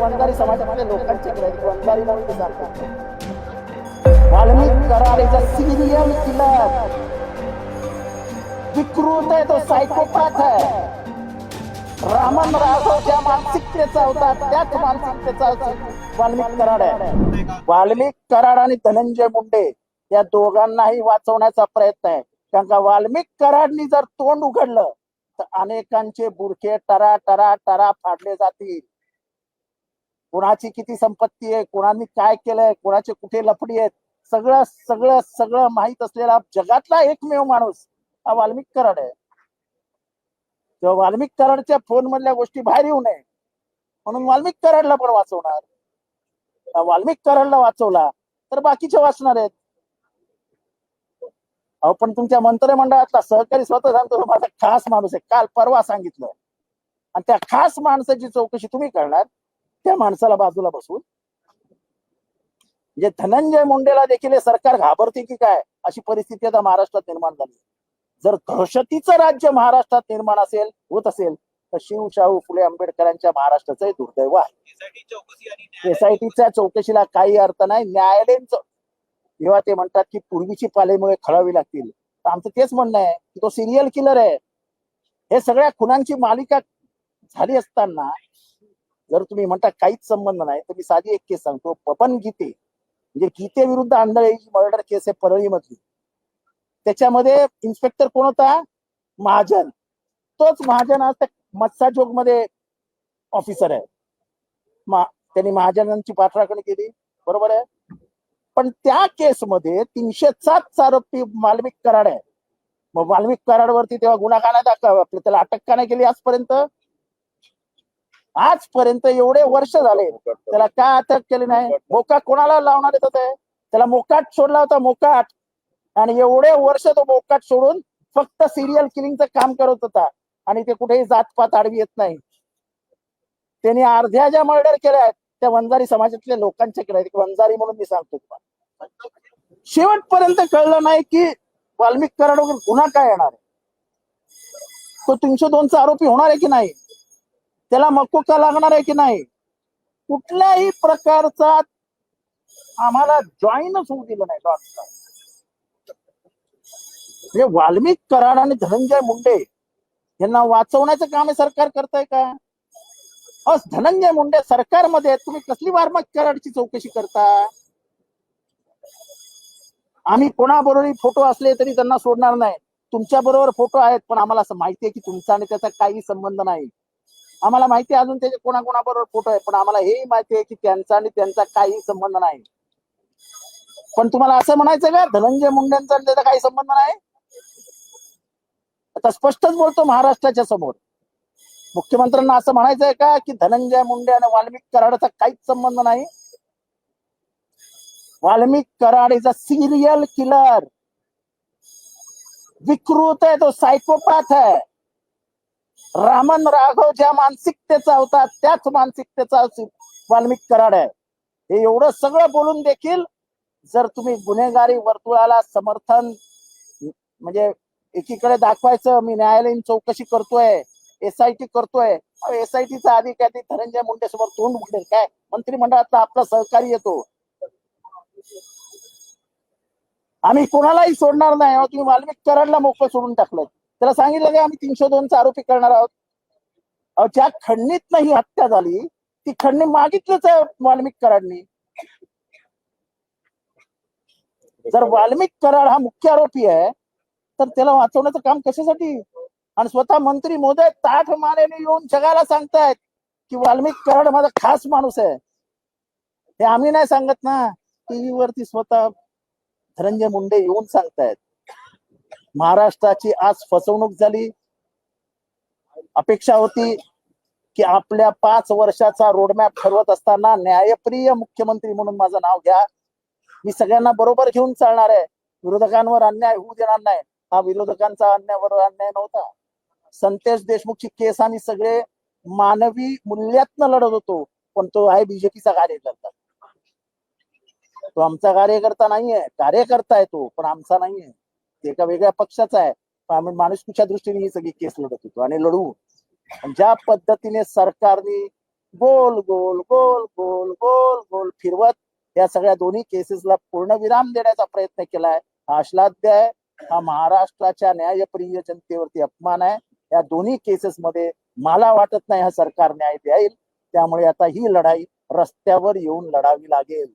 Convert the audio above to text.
वंजारी समाजातल्या लोकांचे ग्रंथ वंजारी म्हणून जातात. वाल्मिक कराडेचा सिरियल किलर. विकृत आहे तो सायकोपॅथ आहे. रामन राघव ज्या मानसिकतेचा होता त्याच मानसिकतेचा वाल्मिक कराड. आहे वाल्मिक कराड आणि धनंजय मुंडे या दोघांनाही वाचवण्याचा प्रयत्न आहे. कारण का वाल्मिक कराडनी जर तोंड उघडलं तर अनेकांचे बुरखे टरा टरा टरा फाडले जातील. कोणाची किती संपत्ती आहे कोणाने काय केलंय कोणाचे कुठे लफडी आहेत सगळं सगळं सगळं माहीत असलेला जगातला एकमेव माणूस हा वाल्मिक कराड आहे. तेव्हा वाल्मिक कराडच्या फोन मधल्या गोष्टी बाहेर येऊ नये. म्हणून वाल्मिक कराडला पण वाचवणार. वाल्मिक कराडला वाचवला तर बाकीचे वाचणार आहेत. अहो पण तुमच्या मंत्रिमंडळातला सहकारी स्वतः सांगतो माझा खास माणूस आहे. काल परवा सांगितलं. आणि त्या खास माणसाची चौकशी तुम्ही करणार त्या माणसाला बाजूला बसून म्हणजे धनंजय मुंडेला देखील हे सरकार घाबरते की काय? अशी परिस्थिती आता महाराष्ट्रात निर्माण झाली. जर दहशतीचं राज्य महाराष्ट्रात निर्माण असेल होत असेल तर शिव शाहू फुले आंबेडकरांच्या महाराष्ट्राचं हे दुर्दैव आहे. एसआयटीच्या चौकशीला काही अर्थ नाही न्यायालयीन जेव्हा ते म्हणतात की पूर्वीची पालेमुळे खळावी लागतील. तर आमचं तेच म्हणणं आहे की तो सिरियल किलर आहे. हे सगळ्या खुनांची मालिका झाली असताना जर तुम्ही म्हणता काहीच संबंध नाही तर मी साधी एक केस सांगतो. पपन गीते म्हणजे गीते विरुद्ध आंधळे मर्डर केस आहे परळीमधली. त्याच्यामध्ये इन्स्पेक्टर कोण होता? महाजन. तोच महाजन आज त्या मत्साजोगमध्ये ऑफिसर आहे. मा- त्यांनी महाजनांची पाठराखणी केली. बरोबर आहे? पण त्या केसमध्ये तीनशे सात आरोपी मालविक कराड आहे. मग वाल्मिक कराडवरती तेव्हा गुन्हा का नाही दाखवा? त्याला अटक का नाही केली आजपर्यंत? आजपर्यंत एवढे वर्ष झाले त्याला का अटक केली नाही? मोका कोणाला लावणार येत होते त्याला मोकाट सोडला होता मोकाट. आणि एवढे वर्ष तो मोकाट सोडून फक्त सिरियल किलिंगचं काम करत होता. आणि ते कुठेही जातपात आडवी येत नाही. त्यांनी अर्ध्या ज्या मर्डर केल्या आहेत त्या वंजारी समाजातल्या लोकांच्याकडे आहेत. वंजारी म्हणून मी सांगतो तुम्हाला. शेवटपर्यंत कळलं नाही की वाल्मिक कराडवर गुन्हा काय येणार आहे? तो तीनशे दोनचा आरोपी होणार आहे की नाही? त्याला मकोका लागणार आहे की नाही? कुठल्याही प्रकारचा आम्हाला जॉईनच होऊ दिलं नाही डॉटचा म्हणजे वाल्मिक कराड आणि धनंजय मुंडे यांना वाचवण्याचं काम हे सरकार करताय का? अस धनंजय मुंडे सरकारमध्ये आहेत. तुम्ही कसली वाल्मिक कराडची चौकशी करता? आम्ही कोणाबरोबर फोटो असले तरी त्यांना सोडणार नाही. तुमच्या बरोबर फोटो आहेत पण आम्हाला असं माहिती आहे की तुमचा आणि त्याचा काही संबंध नाही. आम्हाला माहिती अजून त्याचे कोणाकोणाबरोबर फोटो आहे पण आम्हाला हेही माहिती आहे की त्यांचा आणि त्यांचा काही संबंध नाही. पण तुम्हाला असं म्हणायचं का धनंजय मुंडेंचा आणि त्याचा काही संबंध नाही? आता स्पष्टच बोलतो महाराष्ट्राच्या समोर. मुख्यमंत्र्यांना असं म्हणायचं आहे का की धनंजय मुंडे आणि वाल्मिक कराडाचा काहीच संबंध नाही? Valmik Karad is a serial killer विकृत आहे तो सायकोपॅथ आहे. रामन राघव ज्या मानसिकतेचा होता त्याच मानसिकतेचा वाल्मिक कराड आहे. हे एवढं सगळं बोलून देखील जर तुम्ही गुन्हेगारी वर्तुळाला समर्थन म्हणजे एकीकडे दाखवायचं मी न्यायालयीन चौकशी करतोय एसआयटी करतोय एसआयटीचा अधिकारी धनंजय मुंडे समोर तोंड उघडेल. काय? मंत्रिमंडळातला आपला सहकारी येतो. आम्ही कोणालाही सोडणार नाही तुम्ही वाल्मिक कराडला मोकळं सोडून टाकलं त्याला सांगितलं की आम्ही तीनशे दोनचा आरोपी करणार आहोत. ज्या खंडणीत ही हत्या झाली ती खंडणी मागितलीच आहे वाल्मिक कराडनी जर वाल्मिक कराड हा मुख्य आरोपी आहे तर त्याला वाचवण्याचं काम कशासाठी? आणि स्वतः मंत्री मोदय ताठ मानेने येऊन जगाला सांगतायत की वाल्मिक कराड माझा खास माणूस आहे. हे आम्ही नाही सांगत ना टीव्ही वरती स्वतः धनंजय मुंडे येऊन सांगतायत. महाराष्ट्राची आज फसवणूक झाली. अपेक्षा होती की आपल्या पाच वर्षाचा रोडमॅप ठरवत असताना न्यायप्रिय मुख्यमंत्री म्हणून माझं नाव घ्या. मी सगळ्यांना बरोबर घेऊन चालणार आहे. विरोधकांवर अन्याय होऊ देणार नाही. हा विरोधकांचा अन्यायावर अन्याय नव्हता. संतेश देशमुखची केस आम्ही सगळे मानवी मूल्यातनं लढत होतो. पण तो आहे बीजेपीचा कार्यकर्ता. तो आमचा कार्यकर्ता नाहीये. कार्यकर्ता आहे तो पण आमचा नाहीये. एका वेगळ्या पक्षाचा आहे. पण माणुसकीच्या दृष्टीने ही सगळी केस लढत होतो आणि लढवू ज्या पद्धतीने सरकारने गोल गोल गोल गोल गोल गोल फिरवत या सगळ्या दोन्ही केसेसला पूर्ण विराम देण्याचा प्रयत्न केलाय हा अश्लाध्य आहे. हा महाराष्ट्राच्या न्यायप्रिय जनतेवरती अपमान आहे. या दोन्ही केसेस मध्ये मला वाटत नाही हा सरकार न्याय देईल. त्यामुळे आता ही लढाई रस्त्यावर येऊन लढावी लागेल.